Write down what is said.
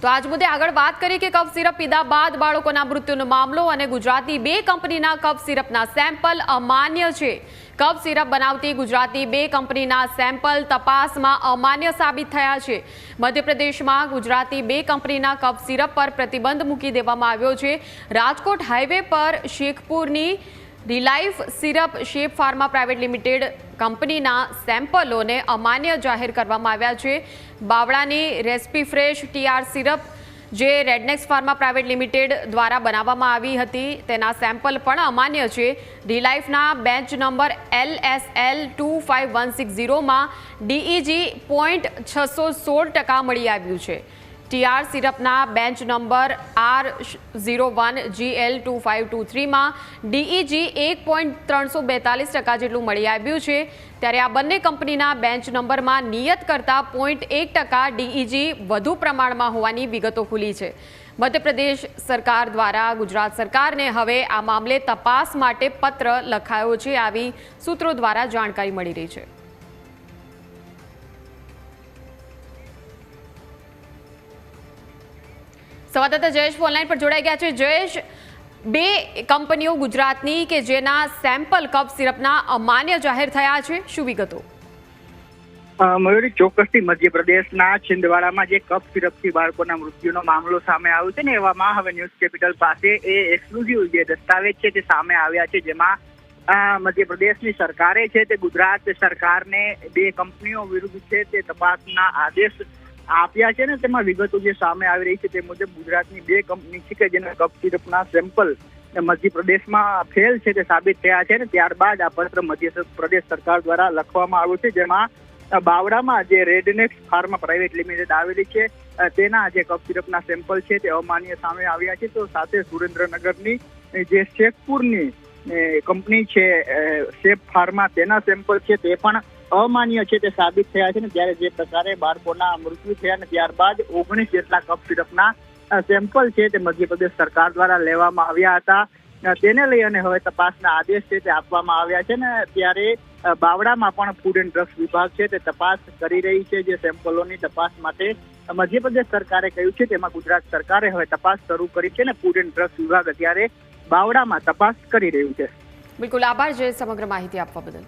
તો આજ મુદ્દે આગળ વાત કરી કે કફ સિરપ પીધા બાદ બાળકોના મૃત્યુનો મામલો અને ગુજરાતની બે કંપનીના કફ સિરપના સેમ્પલ અમાન્ય છે. કફ સિરપ બનાવતી ગુજરાતની બે કંપનીના સેમ્પલ તપાસમાં અમાન્ય સાબિત થયા છે. મધ્યપ્રદેશમાં ગુજરાતની બે કંપનીના કફ સિરપ પર પ્રતિબંધ મૂકી દેવામાં આવ્યો છે. રાજકોટ હાઈવે પર શેખપુરની Relife syrup shape pharma private limited કંપનીના સેમ્પલોને અમાન્ય જાહેર કરવામાં આવ્યા છે. બાવળાની રેસ્પી ફ્રેશ ટીઆર સિરપ જે રેડનેક્સ ફાર્મા પ્રાઇવેટ લિમિટેડ દ્વારા બનાવવામાં આવી હતી, તેના સેમ્પલ પણ અમાન્ય છે. રિલાઇફના bench number L S L two five one six ઝીરોમાં DEG point છસો સોળ ટકા મળી આવ્યું છે. TR સિરપના bench number R zero one GL two five two થ્રીમાં DEG એક પોઈન્ટ ત્રણસો બેતાલીસ ટકા જેટલું મળી આવ્યું છે. ત્યારે આ બંને કંપનીના બેન્ચ નંબરમાં નિયત કરતાં પોઈન્ટ એક ટકા ડીઈજી વધુ પ્રમાણમાં હોવાની વિગતો ખુલી છે. મધ્યપ્રદેશ સરકાર દ્વારા ગુજરાત સરકારને હવે આ મામલે તપાસ માટે પત્ર લખાયો છે, આવી સૂત્રો દ્વારા જાણકારી મળી રહી છે. સંવાદદાતા જયેશ ઓનલાઈન પર જોડાઈ ગયા છે. જયેશ, બે કંપનીઓ ગુજરાતની કે જેના સેમ્પલ કપ સિરપના અમાન્ય જાહેર થયા છે, શું વિગતો? મયુરી, ચોક્કસથી મધ્યપ્રદેશના છિંદવાડામાં જે કપ સિરપથી બાળકોના મૃત્યુનો મામલો સામે આવ્યો છે ને એવામાં હવે ન્યૂઝ કેપિટલ પાસે એ એક્સક્લુઝિવ જે દસ્તાવેજ છે તે સામે આવ્યા છે, જેમાં મધ્યપ્રદેશની સરકારે છે તે ગુજરાત સરકારને બે કંપનીઓ વિરુદ્ધ છે તે તપાસના આદેશ આપ્યા છે ને, તેમાં વિગતો જે સામે આવી રહી છે તે મુજબ ગુજરાતની બે કંપની છે કે જેના કફ સિરપના સેમ્પલ મધ્યપ્રદેશમાં ફેલ છે તે સાબિત થયા છે ને, ત્યારબાદ આ પત્ર મધ્યપ્રદેશ સરકાર દ્વારા લખવામાં આવ્યું છે, જેમાં બાવડામાં જે રેડનેક્સ ફાર્મા પ્રાઇવેટ લિમિટેડ આવેલી છે તેના જે કફ સિરપના સેમ્પલ છે તે અમાન્ય સામે આવ્યા છે. તો સાથે સુરેન્દ્રનગરની જે શેખપુરની કંપની છે શેફ ફાર્મા તેના સેમ્પલ છે તે પણ અમાન્ય છે તે સાબિત થયા છે ને ત્યારે જે પ્રકારે બાળકોના મૃત્યુ થયા ને ત્યારબાદ ઓગણીસ જેટલા કફ સિરપના સેમ્પલ છે તે મધ્યપ્રદેશ સરકાર દ્વારા લેવામાં આવ્યા હતા. તેને લઈ અને હવે તપાસના આદેશ છે તે આપવામાં આવ્યા છે ને ત્યારે બાવડામાં પણ ફૂડ એન્ડ ડ્રગ્સ વિભાગ છે તે તપાસ કરી રહી છે જે સેમ્પલોની તપાસ માટે મધ્યપ્રદેશ સરકારે કહ્યું છે તેમાં ગુજરાત સરકારે હવે તપાસ શરૂ કરી છે ને ફૂડ એન્ડ ડ્રગ્સ વિભાગ અત્યારે બાવડામાં તપાસ કરી રહ્યું છે. બિલકુલ આભાર જે સમગ્ર માહિતી આપવા બદલ.